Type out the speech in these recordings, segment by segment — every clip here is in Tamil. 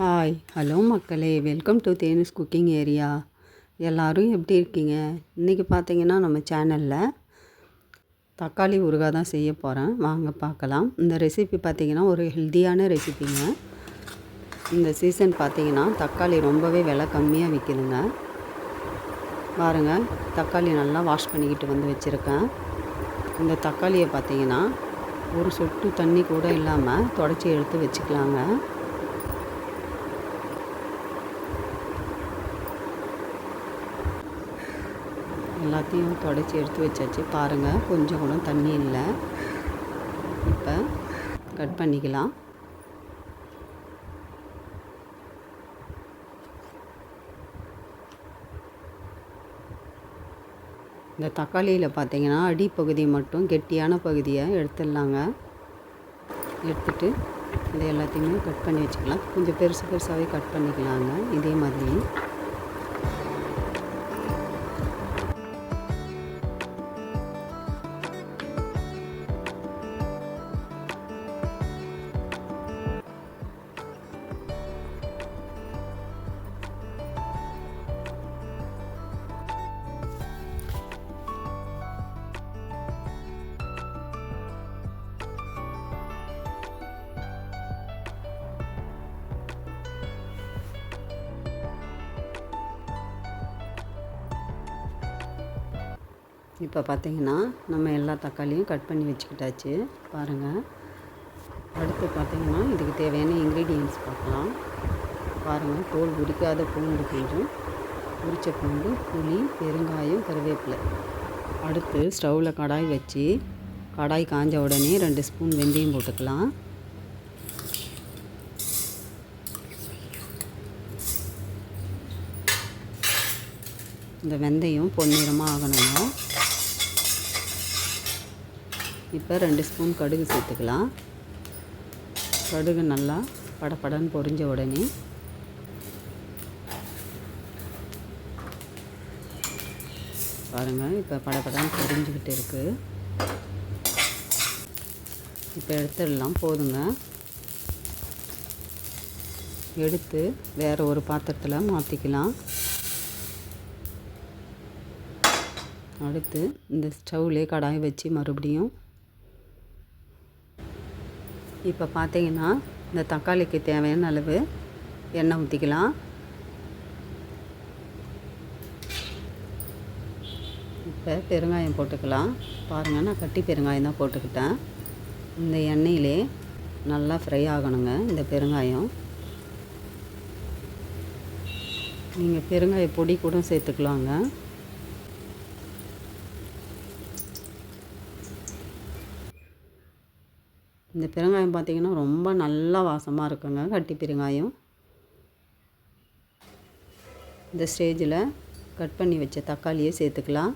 ஹாய் ஹலோ மக்களே. வெல்கம் டு தேனிஸ் குக்கிங் ஏரியா எல்லோரும் எப்படி இருக்கீங்க? இன்றைக்கி பார்த்தீங்கன்னா நம்ம சேனலில் தக்காளி ஊறுகாய் தான் செய்ய போகிறேன் வாங்க பார்க்கலாம். இந்த ரெசிபி பார்த்திங்கன்னா ஒரு ஹெல்த்தியான ரெசிபிங்க இந்த சீசன் பார்த்திங்கன்னா தக்காளி ரொம்பவே விலை கம்மியாக விற்கிதுங்க பாருங்கள் தக்காளி நல்லா வாஷ் பண்ணிக்கிட்டு வந்து வச்சுருக்கேன். இந்த தக்காளியை பார்த்திங்கன்னா ஒரு சொட்டு தண்ணி கூட இல்லாமல் தொடச்சி எடுத்து வச்சுக்கலாங்க. எல்லாத்தையும் தொடச்சி எடுத்து வச்சாச்சு. பாருங்கள் கொஞ்சம் கூட தண்ணி இல்லை. இப்போ கட் பண்ணிக்கலாம். இந்த தக்காளியில் பார்த்தீங்கன்னா அடிப்பகுதி மட்டும் கெட்டியான பகுதியை எடுத்துடலாங்க. எடுத்துட்டு இது எல்லாத்தையுமே கட் பண்ணி வச்சுக்கலாம். கொஞ்சம் பெருசு பெருசாகவே கட் பண்ணிக்கலாங்க. இதே மாதிரி. இப்போ பார்த்திங்கன்னா நம்ம எல்லா தக்காளியும் கட் பண்ணி வச்சுக்கிட்டாச்சு. பாருங்கள் அடுத்து பார்த்திங்கன்னா இதுக்கு தேவையான இன்க்ரீடியன்ஸ் பார்க்கலாம். பாருங்கள் தோல் உரிக்காத பூண்டு கொஞ்சம். உரித்த பூண்டு புளி பெருங்காயம் கருவேப்பிலை. அடுத்து ஸ்டவ்வில் கடாய் வச்சு கடாய் காஞ்ச உடனே ரெண்டு ஸ்பூன் வெந்தயம் போட்டுக்கலாம். இந்த வெந்தயம் பொன்னிறமாக ஆகணுங்க இப்போ ரெண்டு ஸ்பூன் கடுகு சேர்த்துக்கலாம். கடுகு நல்லா படப்படன்னு பொரிஞ்ச உடனே. பாருங்கள் இப்போ படப்படன்னு பொரிஞ்சுக்கிட்டு இருக்குது இப்போ எடுத்துடலாம் போதுங்க. எடுத்து வேறு ஒரு பாத்திரத்தில் மாற்றிக்கலாம் அடுத்து இந்த ஸ்டவ்லேயே கடாய் வச்சு மறுபடியும் இப்போ பார்த்தீங்கன்னா இந்த தக்காளிக்கு தேவையான அளவு எண்ணெய் ஊற்றிக்கலாம் இப்போ பெருங்காயம் போட்டுக்கலாம். பாருங்கள் நான் கட்டி பெருங்காயம் தான் போட்டுக்கிட்டேன். இந்த எண்ணெயிலே நல்லா ஃப்ரை ஆகணுங்க இந்த பெருங்காயம். நீங்கள் பெருங்காய பொடி கூட சேர்த்துக்கலாங்க. இந்த பெருங்காயம் பார்த்திங்கன்னா ரொம்ப நல்லா வாசமாக இருக்குங்க. கட்டி பெருங்காயம். இந்த ஸ்டேஜில் கட் பண்ணி வச்ச தக்காளியை சேர்த்துக்கலாம்.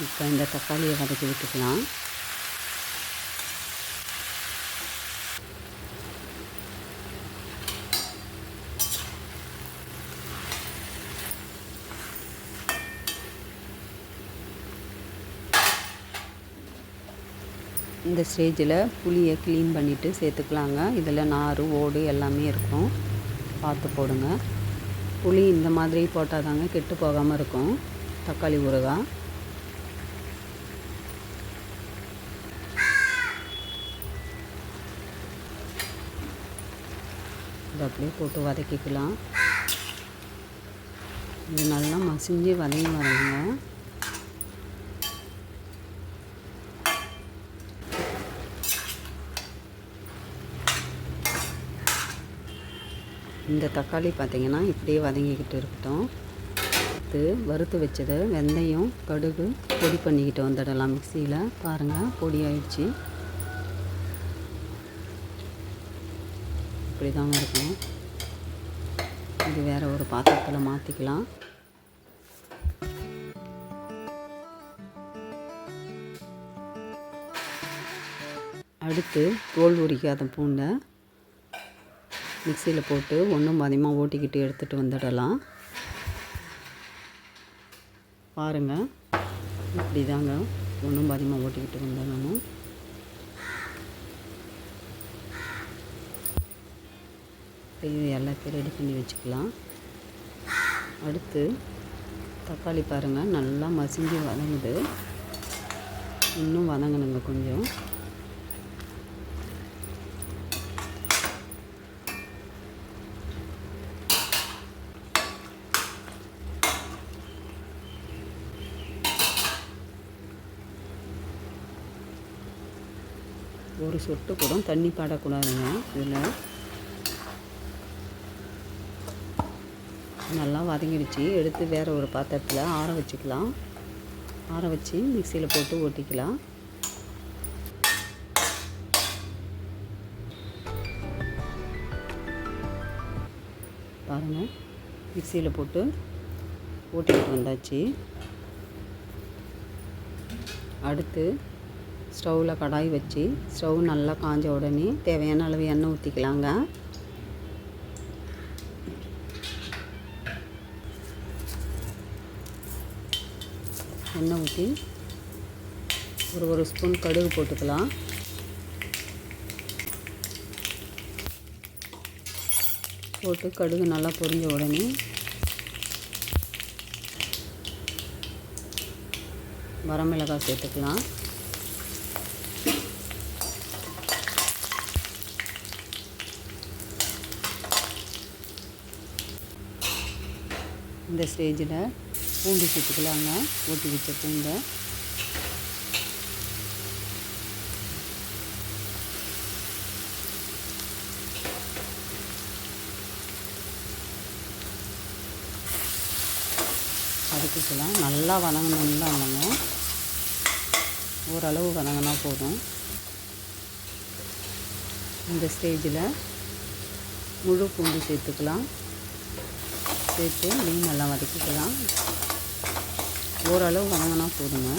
இப்போ இந்த தக்காளியை வதக்கி விட்டுக்கலாம். இந்த ஸ்டேஜில் புளியை க்ளீன் பண்ணிவிட்டு சேர்த்துக்கலாங்க. இதில் நார் ஓடு எல்லாமே இருக்கும். பார்த்து போடுங்க. புளி இந்த மாதிரி போட்டால் தாங்க கெட்டு போகாமல் இருக்கும். தக்காளி ஊறுகாய். அப்படியே போட்டு வதக்கிக்கலாம். இது நல்லா மசிஞ்சு வதங்கி வரணுங்க இந்த தக்காளி பார்த்திங்கன்னா இப்படியே வதங்கிக்கிட்டு இருக்கட்டும். இது வறுத்து வச்சதை வெந்தயம் கடுகு பொடி பண்ணிக்கிட்டு வந்துடலாம் மிக்சியில். பாருங்கள் பொடி ஆயிடுச்சு. இப்படி தாங்க இருக்கும். இது வேறு ஒரு பாத்திரத்தில் மாற்றிக்கலாம் அடுத்து தோல் உரிக்காத பூண்டை மிக்சியில் போட்டு ஒன்றும் பாதியமாக ஓட்டிக்கிட்டு எடுத்துகிட்டு வந்துடலாம். பாருங்கள் இப்படி தாங்க ஒன்றும் பாதியமாக ஓட்டிக்கிட்டு வந்துடணும் இது எல்லாத்தையும் ரெடி பண்ணி வச்சுக்கலாம். அடுத்து தக்காளி பாருங்கள் நல்லா மசிஞ்சு வதங்குது. இன்னும் வதங்கணுங்க கொஞ்சம். ஒரு சொட்டு கூட தண்ணி பாடக்கூடாதுங்க. இதில் நல்லா வதங்கிடுச்சு. எடுத்து வேறு ஒரு பாத்திரத்தில் ஆற வச்சுக்கலாம். ஆற வச்சு மிக்சியில் போட்டு ஓட்டிக்கலாம். பாருங்கள் மிக்சியில் போட்டு ஓட்டிக்கிட்டு வந்தாச்சு. அடுத்து ஸ்டவ்வில் கடாய் வச்சு ஸ்டவ் நல்லா காஞ்ச உடனே தேவையான அளவு எண்ணெய் ஊற்றிக்கலாங்க எண்ணெய் ஊற்றி ஒரு ஒரு ஸ்பூன் கடுகு போட்டுக்கலாம். போட்டு கடுகு நல்லா பொரிஞ்ச உடனே வரமிளகாய் சேர்த்துக்கலாம். இந்த ஸ்டேஜில் பூண்டு சேர்த்துக்கலாங்க ஓட்டி வச்ச பூண்டை. வதக்கிக்கலாம் நல்லா வதங்கணும்ல இல்லைங்க ஓரளவு வதங்கினா போதும். இந்த ஸ்டேஜில் முழு பூண்டு சேர்த்துக்கலாம் சேர்த்து மீன் நல்லா வதக்கிக்கலாம். ஓரளவு வணங்கினா போதுங்க.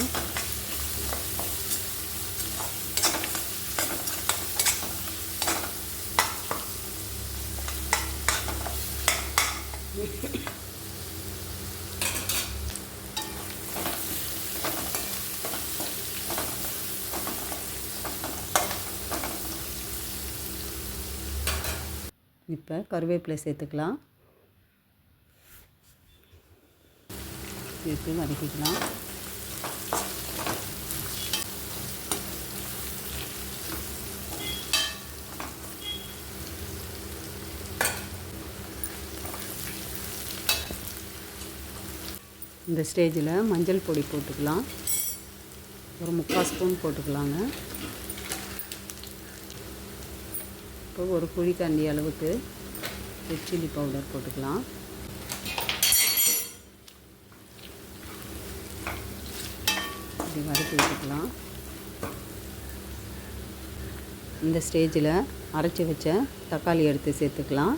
இப்போ கருவேப்பிலை சேர்த்துக்கலாம். சேர்த்து வதக்கிக்கலாம். இந்த ஸ்டேஜில் மஞ்சள் பொடி போட்டுக்கலாம். ஒரு முக்கால் ஸ்பூன் போட்டுக்கலாங்க. இப்போ ஒரு குழிக்கண்டி அளவுக்கு ரெட் சில்லி பவுடர் போட்டுக்கலாம். இப்படி வதக்கி விட்டுக்கலாம். இந்த ஸ்டேஜில் அரைச்சி வச்ச தக்காளி எடுத்து சேர்த்துக்கலாம்.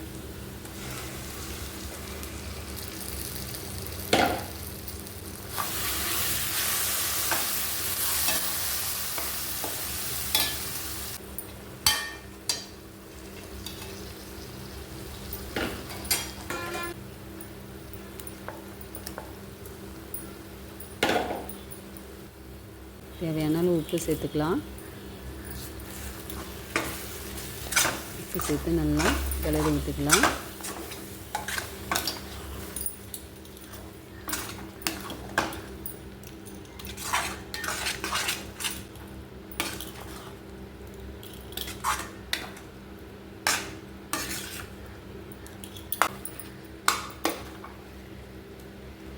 தேவையான அளவு உப்பு சேர்த்துக்கலாம். உப்பு சேர்த்து நல்லா கிளறி விட்டுக்கலாம்.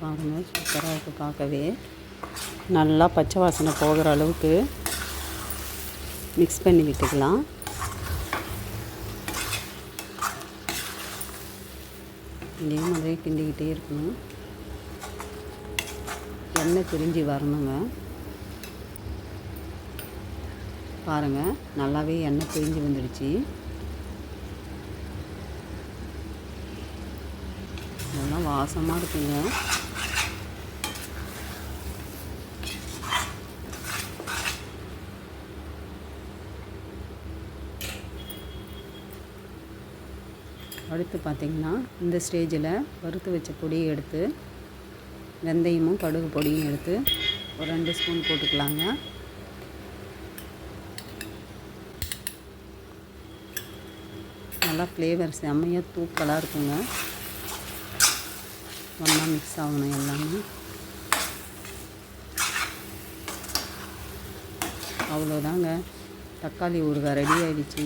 பாருங்கள் சூப்பராக இருக்குது பார்க்கவே. நல்லா பச்சை வாசனை போகிற அளவுக்கு மிக்ஸ் பண்ணி விட்டுக்கலாம். இதே மாதிரி கிண்டிக்கிட்டே இருக்கணும். எண்ணெய் பிரிஞ்சு வரணுங்க. பாருங்கள் நல்லாவே எண்ணெய் பிரிஞ்சு வந்துடுச்சு. நல்லா வாசமாக இருக்குங்க. அடுத்து பார்த்திங்கன்னா இந்த ஸ்டேஜில் வறுத்து வச்ச பொடியை எடுத்து வெந்தயமும் கடுகு பொடியும் எடுத்து ஒரு ரெண்டு ஸ்பூன் போட்டுக்கலாங்க. நல்லா ஃப்ளேவர் செம்மையாக தூக்கலாக இருக்குங்க. ஒன்றா மிக்ஸ் ஆகணும் எல்லாமே. அவ்வளோதாங்க தக்காளி ஊறுகாய் ரெடி ஆகிடுச்சி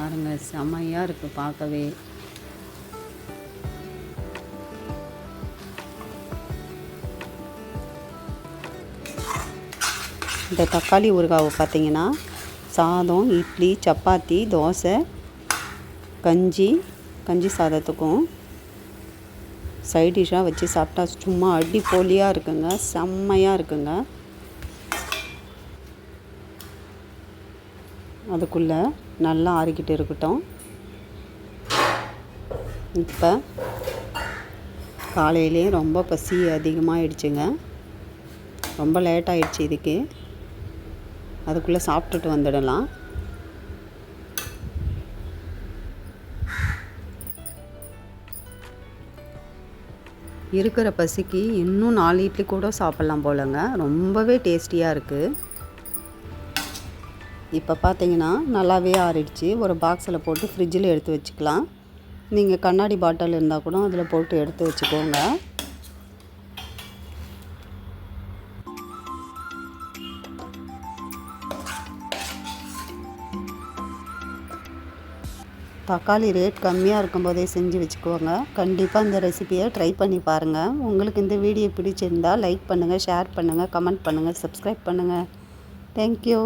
பாருங்க செம்மையாக இருக்குது பார்க்கவே. இந்த தக்காளி ஊறுகாவை பார்த்தீங்கன்னா சாதம் இட்லி சப்பாத்தி தோசை கஞ்சி கஞ்சி சாதத்துக்கும் சைட் டிஷ்ஷாக வச்சு சாப்பிட்டா சும்மா அடிப்பொலியாக இருக்குங்க செம்மையாக இருக்குங்க. அதுக்குள்ளே நல்லா ஆறிக்கிட்டு இருக்கட்டும். இப்போ காலையிலே ரொம்ப பசி அதிகமாகிடுச்சுங்க ரொம்ப லேட் ஆகிடுச்சு இதுக்கு. அதுக்குள்ளே சாப்பிட்டுட்டு வந்துடலாம். இருக்கிற பசிக்கு இன்னும் நாலு இட்லி கூட சாப்பிட்லாம் போலங்க. ரொம்பவே டேஸ்டியாக இருக்குது இப்போ பார்த்தீங்கன்னா நல்லாவே ஆறிடுச்சு. ஒரு பாக்ஸில் போட்டு ஃப்ரிட்ஜில் எடுத்து வச்சுக்கலாம். நீங்கள் கண்ணாடி பாட்டில் இருந்தால் கூட அதில் போட்டு எடுத்து வச்சுக்கோங்க. தக்காளி ரேட் கம்மியாக இருக்கும்போதே செஞ்சு வச்சுக்கோங்க. கண்டிப்பாக இந்த ரெசிபியை ட்ரை பண்ணி பாருங்கள் உங்களுக்கு இந்த வீடியோ பிடிச்சிருந்தால் லைக் பண்ணுங்கள் ஷேர் பண்ணுங்கள் கமெண்ட் பண்ணுங்கள் சப்ஸ்கிரைப் பண்ணுங்கள் தேங்க்யூ